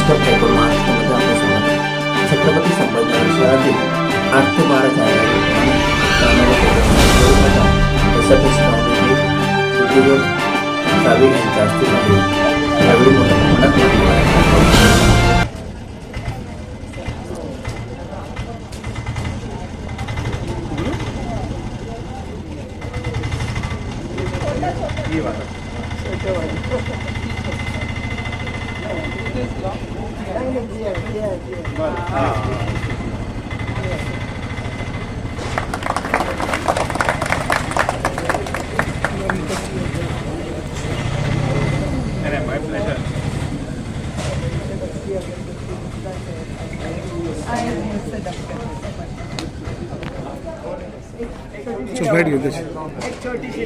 नमस्कार टायकोन महाराष्ट्रामध्ये आपलं स्वागत छत्रपती संभाजीनगर शहरातील आठ ते बारा जाहिराती स्वामी उद्योजक सावे यांच्या हस्ते यावेळी मोठ्या प्रमाणात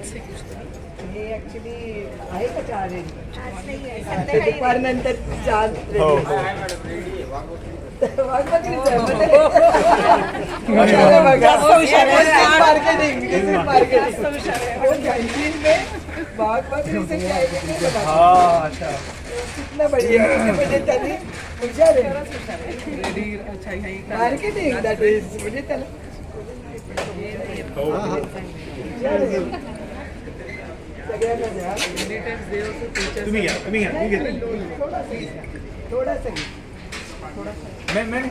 हे। ऍक्च्युली आहे का चहा रेडी दुपारनंतर चहा रेडी वाघबकरीच आहे मग ते- जास्त हुशार आहे. Marketing, this is marketing. वो कैंटीन में बागबकरी से चाय लेके लगा दिया. कितना बढ़िया म्हणजे त्यांनी हुशार आहे मार्केटिंग दॅट इज म्हणजे त्याला हुशार आहे. सगळ्यांना द्या तुम्ही घ्या तुम्ही घ्या तुम्ही घ्या थोड़ा सा ही. मैं मैं नहीं,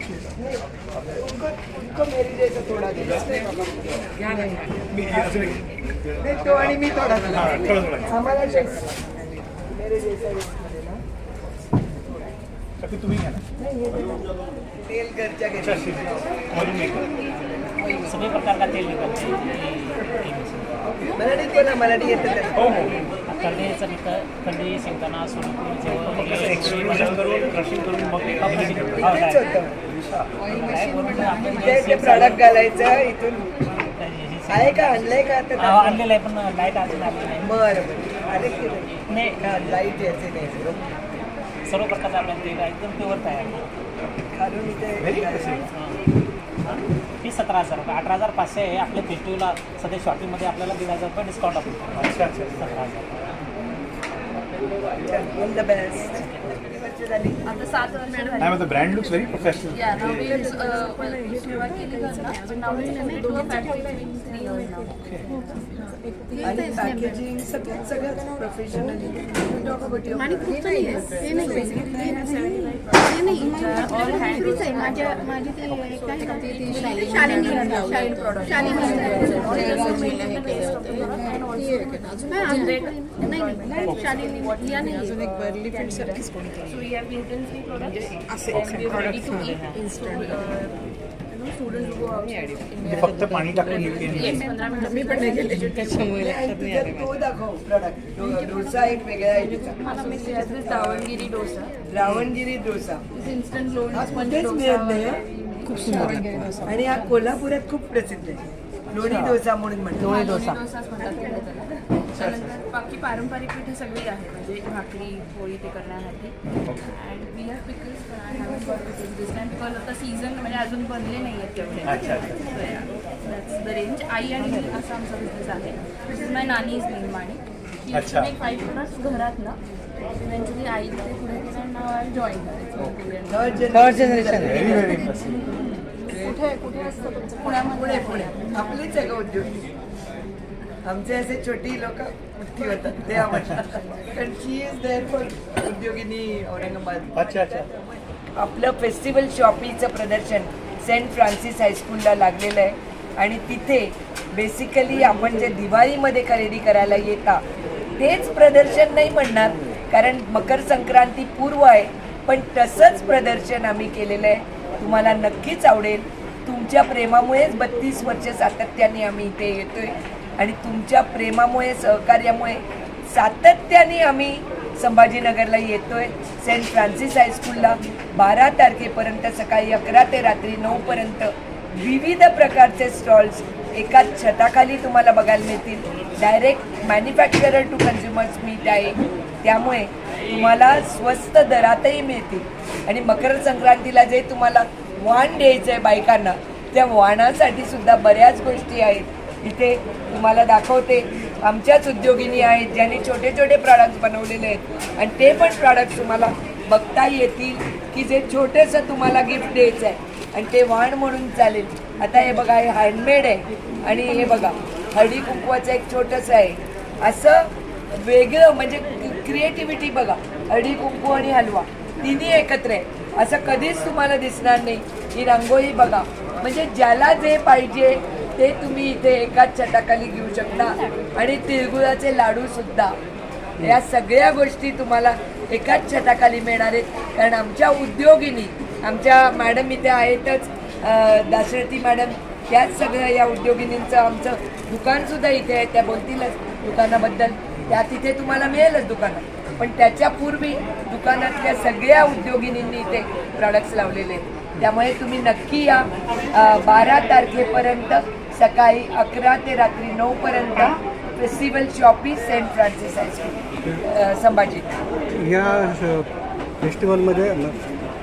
उनको उनको मेरी जैसा थोड़ा दे मी असं नाही. नहीं तो आणि मी थोडा हा, थोडं थोडं आम्हाला टेस्ट मेरे जैसा टेस्ट ना तर तुम्ही घ्या ना नहीं ये देखो. तेल घरच्या घरी अजून एक. सभी प्रकार का तेल निकलते हैं मराठी ते ना मराठी येतं हो हो शेंगदाणा सोलपूर मग कसं एक्सट्रीमेशन करून क्रशिंग करून मग ते ते प्रॉडक्ट घालायचं इथून. आहे का? आणलंय का आता आणलेलं आहे पण लाइट अजून आली नाही. बरं की नाही. लाइट यायचे नाही सर्व प्रकारचं आपल्याला एकदम प्युअर तयार आहे. खालून इथे ही सतरा हजार रुपये अठरा हजार पाचशे आहे आपल्या फेस्टिवलला सध्या शॉपिंगमध्ये आपल्याला दीड हजार रुपये डिस्काउंट आपण सतरा हजार. ऑल द बेस्ट झाली आता सात वर्ष झाली. नाही मग ब्रँड लुक्स व्हेरी प्रोफेशनल या नवीन अ, सुरुवात केली घरनं. पण नवीन नवीन दोन फॅक्टरी three years now. आणि पॅकेजिंग सगळं सगळं प्रोफेशनली आणि खूप चांगली आहे. ते नाही ते नाही All hand माझी आहे माझ्या माझी ते काय करते ती अजून एक बर्ली फील्ड we have फक्त पाणी टाकून मी पण नाही गेले डोसा एक वेगळा आहे रावणगिरी डोसा. रावणगिरी डोसा This डोसा. मिळत नाही खूप सुंदर आणि हा कोल्हापुरात खूप प्रसिद्ध आहे लोणी डोसा म्हणून म्हणतो लोणी. त्यानंतर बाकी पारंपरिक पिठे सगळी आहे म्हणजे भाकरी पोळी ते करण्यासाठी. And we have pickles this time because आता सीझन म्हणजे अजून बनले नाही आहेत तेवढे. अच्छा, अच्छा. दॅट्स द रेंज आई आणि मी असा आमचा बिझनेस आहे. दिस इज माय नानी इज नेम माणी अच्छा. एक फाईव्ह प्लस घरात ना इव्हेंच्युअली आई पुढे आय जॉईन थर्ड जनरेशन कुठे कुठे असतं तुमचं? पुण्यामध्ये? पुणे पुणे. आपलीच आहे का उद्योगी आमचे असे छोटी लोक मोठी होतात ते आम्हाला कारण she is there for Udyogini Aurangabad. अच्छा अच्छा. आपलं फेस्टिवल शॉपीचं प्रदर्शन सेंट फ्रान्सिस हायस्कूलला लागलेलं आहे. आणि तिथे बेसिकली आपण जे दिवाळीमध्ये खरेदी करायला येता तेच प्रदर्शन नाही म्हणणार कारण मकर संक्रांती पूर्व आहे. पण तसंच प्रदर्शन आम्ही केलेलं आहे. तुम्हाला नक्कीच आवडेल. तुमच्या प्रेमामुळेच बत्तीस वर्ष सातत्याने आम्ही इथे येतोय. आणि तुमच्या प्रेमामुळे सहकार्यामुळे सातत्याने आम्ही संभाजीनगरला येतोय. सेंट फ्रान्सिस हायस्कूलला बारा तारखेपर्यंत सकाळी अकरा ते रात्री नऊपर्यंत विविध प्रकारचे स्टॉल्स एकाच छताखाली तुम्हाला बघायला मिळतील. Direct manufacturer to consumers meet आहे. त्यामुळे तुम्हाला स्वस्त दरातही मिळतील. आणि मकर संक्रांतीला जे तुम्हाला वाण द्यायचं आहे बायकांना. त्या वाणासाठी सुद्धा बऱ्याच गोष्टी आहेत. इथे तुम्हाला दाखवते आमच्याच उद्योगिनी आहेत ज्यांनी छोटे छोटे प्रॉडक्ट्स बनवलेले आहेत. आणि ते पण प्रॉडक्ट तुम्हाला बघता येतील की जे छोटेसं तुम्हाला गिफ्ट द्यायचं आहे आणि ते वाण म्हणून चालेल. आता हे बघा हे हँडमेड आहे. आणि हे बघा हळदी कुंकवाचं एक छोटंसं आहे. असं वेगळं म्हणजे क्रिएटिव्हिटी बघा. हळदी कुंकू आणि हलवा तिन्ही एकत्र आहे. असं कधीच तुम्हाला दिसणार नाही. ही रांगोळी बघा. म्हणजे ज्याला जे पाहिजे ते तुम्ही इथे एकाच छताखाली घेऊ शकता. आणि तिळगुळाचे लाडू सुद्धा. या सगळ्या गोष्टी तुम्हाला एकाच छताखाली मिळणार आहेत. कारण आमच्या उद्योगिनी आमच्या मॅडम इथे आहेतच दाशरथी मॅडम त्याच सगळ्या या उद्योगिनींचं आमचं दुकानसुद्धा इथे आहे. त्या बोलतीलच दुकानाबद्दल. त्या तिथे तुम्हाला मिळेलच दुकानात पण त्याच्या पूर्वी दुकानातल्या सगळ्या उद्योगिनींनी इथे प्रॉडक्ट्स लावलेले आहेत. त्यामुळे तुम्ही नक्की या बारा तारखेपर्यंत सकाळी अकरा ते रात्री नऊपर्यंत festival shoppe saint Francis high school Sambhaji. या फेस्टिवलमध्ये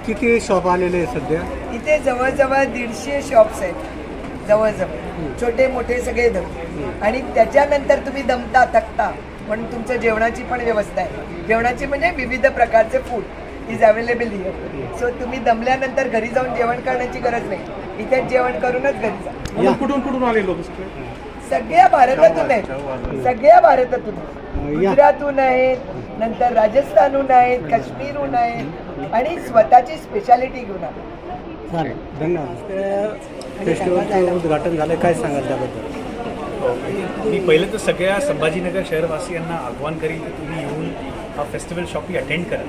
किती शॉप आलेले आहे सध्या? इथे जवळजवळ दीडशे शॉप्स आहेत. जवळजवळ. छोटे मोठे सगळे दम. आणि त्याच्यानंतर तुम्ही दमता थकता. म्हणून तुमचं जेवणाची पण व्यवस्था आहे. जेवणाची म्हणजे विविध प्रकारचे food is available here so तुम्ही दमल्यानंतर घरी जाऊन जेवण करण्याची गरज नाही. इथेच जेवण करूनच घरी जा. म्हणून कुठून कुठून आले लोक सगळे? सगळ्या भारतातून आहेत. सगळ्या भारतातून. गुजरातहून आहेत नंतर राजस्थानहून आहेत काश्मीरहून आहेत आणि स्वतःची स्पेशालिटी घेऊन आहेत चालेल. धन्यवाद. उद्घाटन झालं काय सांगाल त्याबद्दल? मी पहिलं तर सगळ्या संभाजीनगर शहरवासियांना आव्हान करीन की तुम्ही येऊन हा फेस्टिवल शॉपी अटेंड करा.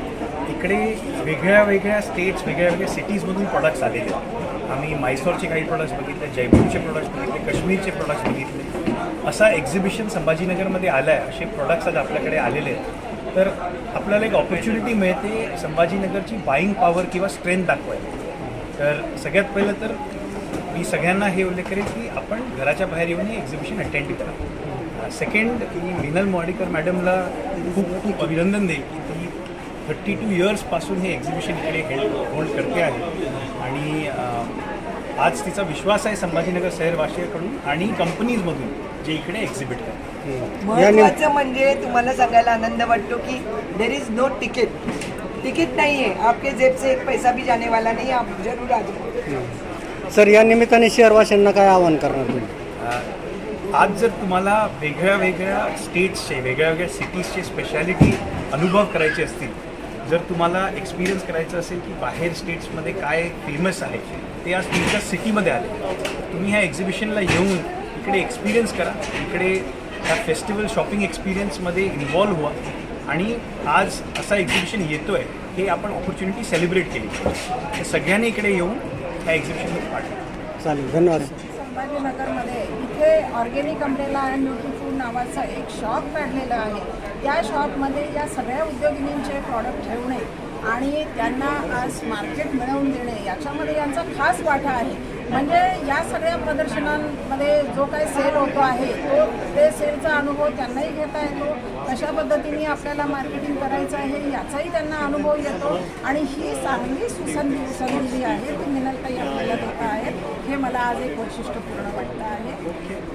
इकडे वेगळ्या वेगळ्या स्टेट्स वेगळ्या वेगळ्या सिटीजमधून प्रॉडक्ट्स आलेले आहेत. आम्ही मैसूरचे काही प्रोडक्ट्स बघितले जयपूरचे प्रोडक्ट्स बघितले काश्मीरचे प्रोडक्ट्स बघितले. असा एक्झिबिशन संभाजीनगरमध्ये आला आहे असे प्रोडक्ट्स आज आपल्याकडे आलेले आहेत. तर आपल्याला एक ऑपॉर्च्युनिटी मिळते संभाजीनगरची बाईंग पॉवर किंवा स्ट्रेंथ दाखवायला. तर सगळ्यात पहिलं तर मी सगळ्यांना हे उल्लेख करेन की आपण घराच्या बाहेर येऊन हे एक्झिबिशन अटेंड करा सेकंड मी मिनल मोवाडीकर मॅडमला खूप खूप अभिनंदन देईल की ती थर्टी टू इयर्सपासून हे एक्झिबिशन इकडे हेल्ड होल्ड करते आहे. आणि आज तिचा विश्वास आहे संभाजीनगर शहरवासियाकडून आणि कंपनीजमधून जे इकडे एक्झिबिट करतात. महत्वाचं म्हणजे तुम्हाला सांगायला आनंद वाटतो की there is no ticket ticket नहीं है आपके जेब से एक पैसा भी जाने वाला नहीं आप जरूर आ जाओ. सर या निमित्ताने शहरवाशांना काय आवाहन करणार तुम्ही? आज जर तुम्हाला वेगळ्या वेगळ्या स्टेट्सचे वेगळ्या वेगळ्या सिटीजचे स्पेशालिटी अनुभव करायचे असतील जर तुम्हाला एक्सपिरियन्स करायचं असेल की बाहेर स्टेट्समध्ये काय फेमस आहे ते आज तुमच्या सिटीमध्ये आले तुम्ही ह्या एक्झिबिशनला येऊन इकडे एक्सपिरियन्स करा इकडे ह्या फेस्टिवल शॉपिंग एक्सपिरियन्समध्ये इन्वॉल्व्ह व्हा आणि आज असा एक्झिबिशन येतो आहे हे आपण ऑपॉर्च्युनिटी सेलिब्रेट केली. सगळ्यांनी इकडे येऊन ह्या एक्झिबिशनमध्ये. चालेल धन्यवाद. संभाजीनगरमध्ये इथे ऑर्गेनिक अम्ब्रेला अँड न्यूट्रीफूड नावाचं एक शॉप काढलेलं आहे. या शॉपमध्ये या सगळ्या उद्योगिनींचे प्रॉडक्ट ठेवणे आणि त्यांना आज मार्केट मिळवून देणे याच्यामध्ये यांचा खास वाटा आहे. म्हणजे या सगळ्या प्रदर्शनांमध्ये जो काही सेल होतो आहे तो ते सेलचा अनुभव त्यांनाही घेता येतो. कशा पद्धतीने आपल्याला मार्केटिंग करायचं आहे याचाही त्यांना अनुभव येतो. आणि ही चांगली सुसंधी संधी जी आहे ती मिनलताई आपल्याला देत आहेत. हे मला आज एक वैशिष्ट्यपूर्ण वाटतं आहे.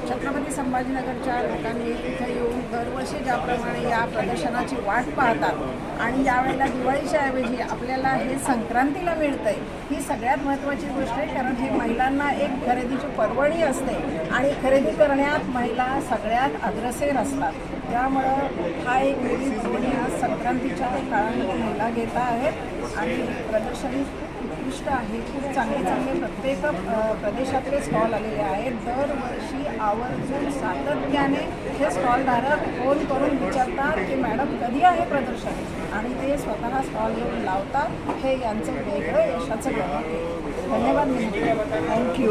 छत्रपती संभाजीनगरच्या लोकांनी इथे येऊन दरवर्षी ज्याप्रमाणे या प्रदर्शनाची वाट पाहतात आणि यावेळेला दिवाळीच्या ऐवजी आपल्याला हे संक्रांतीला मिळतंय ही सगळ्यात महत्त्वाची गोष्ट आहे. कारण हे महिलांना एक खरेदीची पर्वणी असते आणि खरेदी करण्यात महिला सगळ्यात अग्रसेर असतात. त्यामुळं हा एक वेगळी पर्वणी आज संक्रांतीच्या काळामध्ये मुला घेत आहेत आणि प्रदर्शनी खूप उत्कृष्ट आहे. खूप चांगले चांगले प्रत्येक प्रदेशातले स्टॉल आलेले आहेत. दरवर्षी आवर्जून सातत्याने हे स्टॉलधारक फोन करून विचारतात की मॅडम कधी आहे प्रदर्शन? आणि ते स्वतः स्टॉल घेऊन लावतात. हे यांचं वेगळं यशाचं गणक आहे धन्यवाद थँक्यू